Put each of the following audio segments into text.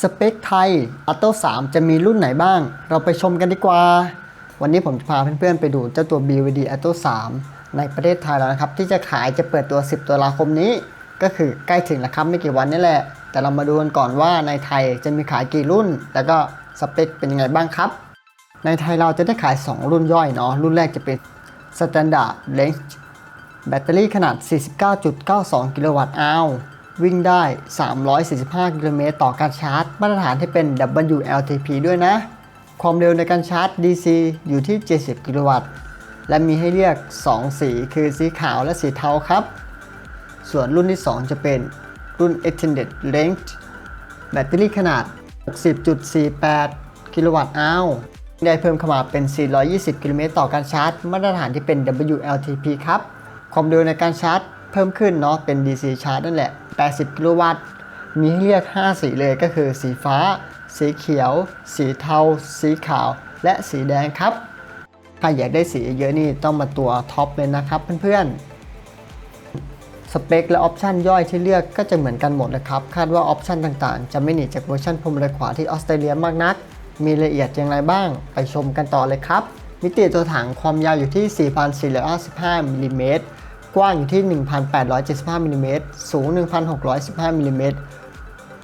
สเปคไทย a t o 3จะมีรุ่นไหนบ้าง เราไปชมกันดีกว่า วันนี้ผมจะพาเพื่อนๆไปดูเจ้าตัว BVD a t o 3ในประเทศไทยแล้วนะครับ ที่จะขายจะเปิดตัว 10ตุลาคมนี้ ก็คือใกล้ถึงแล้วครับไม่กี่วันนี่แหละ แต่เรามาดูกันก่อนว่าในไทยจะมีขายกี่รุ่น แล้วก็สเปคเป็นยังไงบ้างครับ ในไทยเราจะได้ขาย 2 รุ่นย่อยเนาะรุ่นแรกจะเป็น Standard Range แบตเตอรี่ขนาด 49.92 กิโลวัตต์อาว วิ่งได้ 345 กิโลเมตรต่อการชาร์จ มาตรฐานที่เป็น WLTP ด้วยนะ ความเร็วในการชาร์จ DC อยู่ที่ 70 กิโลวัตต์ และมีให้เลือก 2 สีคือสีขาวและสีเทาครับ ส่วนรุ่นที่ 2 จะเป็นรุ่น Extended Range แบตเตอรี่ขนาด 60.48 กิโลวัตต์อาวได้เพิ่มเข้ามาเป็น 420 กิโลเมตรต่อการชาร์จ มาตรฐานที่เป็น WLTP ครับ ความเร็วในการชาร์จ เพิ่มขึ้นเนาะเป็น DC ชาร์จนั่นแหละ 80 กิโลวัตต์ มีให้เลือก 5 สีเลยก็คือสีฟ้า สีเขียว สีเทา สีขาว และสีแดงครับ ถ้าอยากได้สีเยอะนี่ต้องมาตัวท็อปเลยนะครับเพื่อนๆ สเปคและออปชันย่อยที่เลือกก็จะเหมือนกันหมดนะครับ คาดว่าออปชันต่างๆ จะไม่หนีจากเวอร์ชันพรมเลยขวาที่ออสเตรเลียมากนัก มีรายละเอียดอย่างไรบ้าง ไปชมกันต่อเลยครับมิติตัวถังความยาวอยู่ที่ 4,455มิลลิเมตร กว้างอยู่ที่ 1,875มิลลิเมตรสูง 1,615มิลลิเมตร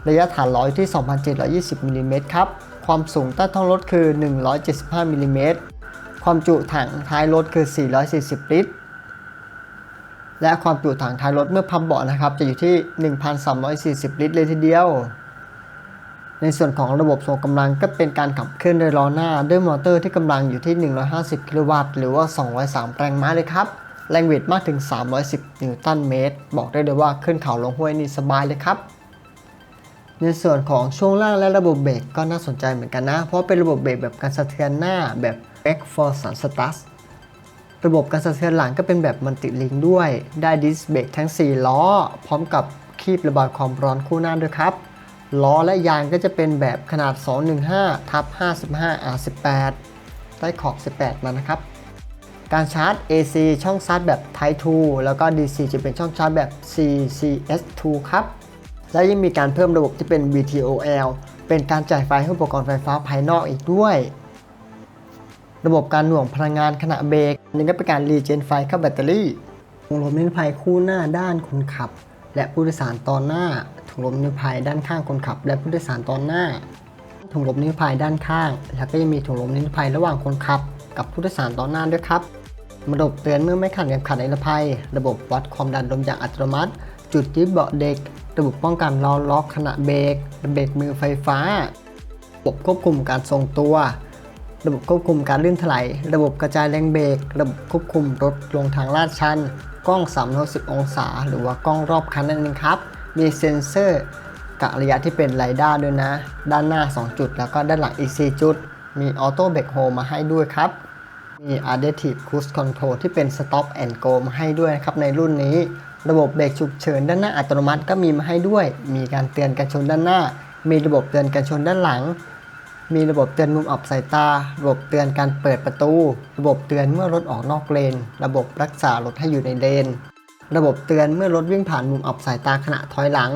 ระยะฐานล้ออยู่ที่ 2,720มิลลิเมตรครับ ความสูงใต้ท้องรถคือ 175มิลลิเมตรความจุถังท้ายรถคือ 440 ลิตร และความจุถังท้ายรถเมื่อพับเบาะนะครับ จะอยู่ที่ 1,340 ลิตรเลยทีเดียว ในส่วนของระบบส่งกำลังก็เป็นการขับเคลื่อนโดยล้อหน้า ด้วยมอเตอร์ที่กำลังอยู่ที่ 150 กิโลวัตต์ หรือว่า 203 แรงม้าเลยครับ แรงบิดมากถึง 310 นิวตันเมตร บอกได้เลยว่าขึ้นเขาลงห้วยนี่สบายเลยครับ ในส่วนของช่วงล่างและระบบเบรกก็น่าสนใจเหมือนกันนะ เพราะเป็นระบบเบรกแบบการสะเทือนหน้าแบบ X for s u n s t a s ระบบการสะเทือนหลังก็เป็นแบบมันติลิงด้วย ได้ดิสเบรกทั้ง 4 ล้อ พร้อมกับคีบระบายความร้อนคู่หน้าด้วยครับ ล้อและยางก็จะเป็นแบบขนาด 215ทับ55 R18 ได้ขอบ 18 มานะครับ การชาร์จ AC ช่องชาร์จแบบ Type 2 แล้วก็ DC จะเป็นช่องชาร์จแบบ CCS2 ครับ และยังมีการเพิ่มระบบที่เป็น VTOL เป็นการจ่ายไฟให้อุปกรณ์ไฟฟ้าภายนอกอีกด้วย ระบบการหน่วงพลังงานขณะเบรกอันนี้ก็เป็นการรีเจนไฟเข้าแบตเตอรี่ถุงลมนิรภัยคู่หน้าด้านคนขับ และผู้โดยสารตอนหน้าถุงลมนิรภัยด้านข้างคนขับ และผู้โดยสารตอนหน้าถุงลมนิรภัยด้านข้าง แล้วก็ยังมีถุงลมนิรภัยระหว่างคนขับ กับผู้โดยสารตอนหน้าด้วยครับ ระบบเตือนเมื่อไม่ขัดเข็มขัดนิรภัย ระบบวัดความดันลมอย่างอัตโนมัติ จุดยึดเบาะเด็ก ระบบป้องกันล้อล็อกขณะเบรกเบรกมือไฟฟ้า ระบบควบคุมการทรงตัว ระบบควบคุมการลื่นถลายระบบกระจายแรงเบรก ระบบควบคุมรถลงทางลาดชัน กล้อง360องศา หรือว่ากล้องรอบคันนั่นเองครับ มีเซ็นเซอร์กะระยะที่เป็นไรด้าด้วยนะ ด้านหน้า 2 จุด แล้วก็ด้านหลังอีก 4 จุด มีออโต้เบรกโฮมาให้ด้วยครับ มี Adaptive Cruise Control ที่เป็น Stop and Go มาให้ด้วยนะครับในรุ่นนี้ ระบบเบรกฉุกเฉินด้านหน้าอัตโนมัติก็มีมาให้ด้วย มีการเตือนการชนด้านหน้า มีระบบเตือนการชนด้านหลัง มีระบบเตือนมุมอับสายตา ระบบเตือนการเปิดประตู ระบบเตือนเมื่อรถออกนอกเลน ระบบรักษารถให้อยู่ในเลน ระบบเตือนเมื่อรถวิ่งผ่านมุมอับสายตาขณะถอยหลัง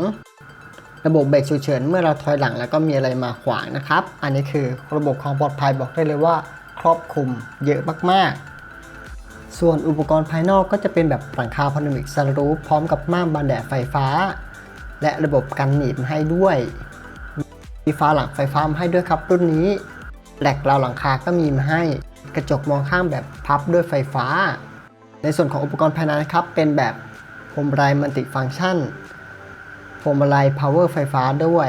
ระบบเบรกฉุกเฉินเมื่อเราถอยหลังแล้วก็มีอะไรมาขวางนะครับ อันนี้คือระบบความปลอดภัยบอกได้เลยว่า ครอบคลุมเยอะมากๆ ส่วนอุปกรณ์ภายนอกก็จะเป็นแบบหลังคาพาโนามิกซันรูฟพร้อมกับม่านบันแดดไฟฟ้า และระบบกันหนีบให้ด้วย มีฟ้าหลังไฟฟ้ามาให้ด้วยครับรุ่นนี้แหลกราวหลังคาก็มีมาให้ กระจกมองข้างแบบพับด้วยไฟฟ้า ในส่วนของอุปกรณ์ภายในนะครับเป็นแบบพวงมาลัยมัลติฟังก์ชันพวงมาลัย power ไฟฟ้าด้วย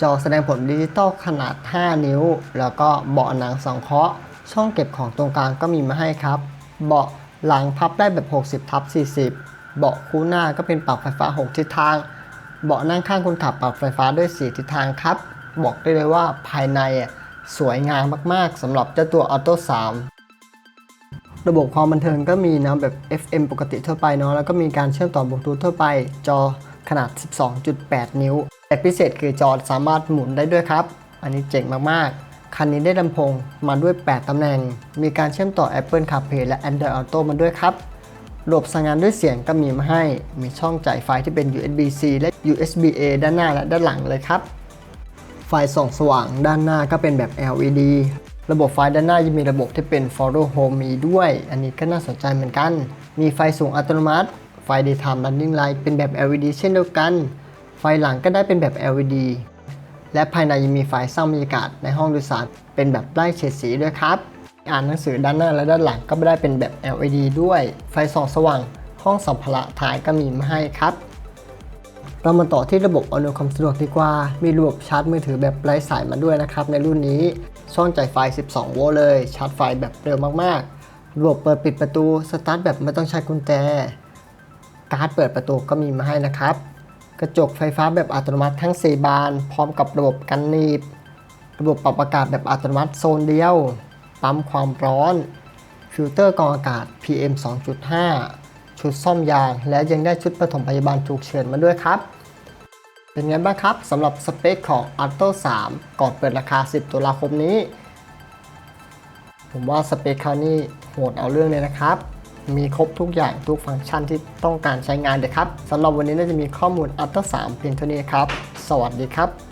จอแสดงผลดิจิตอลขนาด 5 นิ้ว แล้วก็เบาะหนังสังเคาะ ช่องเก็บของตรงกลางก็มีมาให้ครับ เบาะหลังพับได้แบบ 60ทับ40 เบาะคู่หน้าก็เป็นปรับไฟฟ้า 6 ทิศทาง เบาะนั่งข้างคนขับปรับไฟฟ้าด้วย 4 ทิศทางครับ บอกได้เลยว่าภายในสวยงามมากๆสำหรับเจ้าตัว Auto 3ระบบความบันเทิงก็มีนะแบบ FM ปกติทั่วไปเนาะแล้วก็มีการเชื่อมต่อบลูทูธทั่วไป จอขนาด 12.8 นิ้ว แต่พิเศษคือจอสามารถหมุนได้ด้วยครับ อันนี้เจ๋งมาก ๆ คันนี้ได้ลำโพงมาด้วย 8 ตำแหน่ง มีการเชื่อมต่อ Apple CarPlay และ Android Auto มาด้วยครับระบบสั่งงานด้วยเสียงก็มีมาให้ มีช่องจ่ายไฟที่เป็น USB-C และ USB-A ด้านหน้าและด้านหลังเลยครับ ไฟส่องสว่างด้านหน้าก็เป็นแบบ LED ระบบไฟด้านหน้ายังมีระบบที่เป็น Follow Home มีด้วย อันนี้ก็น่าสนใจเหมือนกัน มีไฟสูงอัตโนมัติ ไฟ Daytime Running Light เป็นแบบ LED เช่นเดียวกัน ไฟหลังก็ได้เป็นแบบ LED และภายในยังมีไฟสร้างบรรยากาศในห้องโดยสารเป็นแบบไล่เฉดสีด้วยครับ อ่านหนังสือด้านหน้าและด้านหลังก็ได้เป็นแบบ LED ด้วย ไฟส่องสว่าง ห้องสัมภาระท้ายก็มีมาให้ครับ เรามาต่อที่ระบบอำนวยความสะดวกดีกว่า มีระบบชาร์จมือถือแบบไร้สายมาด้วยนะครับในรุ่นนี้ช่องจ่ายไฟ 12 โวลต์เลย ชาร์จไฟแบบเร็วมากๆ ระบบเปิดปิดประตู สตาร์ทแบบไม่ต้องใช้กุญแจ การ์ดเปิดประตูก็มีมาให้นะครับ กระจกไฟฟ้าแบบอัตโนมัติทั้ง 4 บาน พร้อมกับระบบกันหนีบ ระบบปรับอากาศแบบอัตโนมัติโซนเดียว ปั๊มความร้อน ฟิลเตอร์กรองอากาศ PM 2.5 ชุดซ่อมยาง และยังได้ชุดปฐมพยาบาลฉุกเฉินมาด้วยครับ เป็นไงบ้างครับสำหรับสเปคของ a l t o 3 ก่อนเปิดราคา 10 ตุลาคมนี้ ผมว่าสเปคเขานี่โหดเอาเรื่องเลยนะครับ มีครบทุกอย่างทุกฟังก์ชันที่ต้องการใช้งานเลยครับสำหรับวันนี้น่าจะมีข้อมูล a l t o 3เพียงเท่านี้ครับ สวัสดีครับ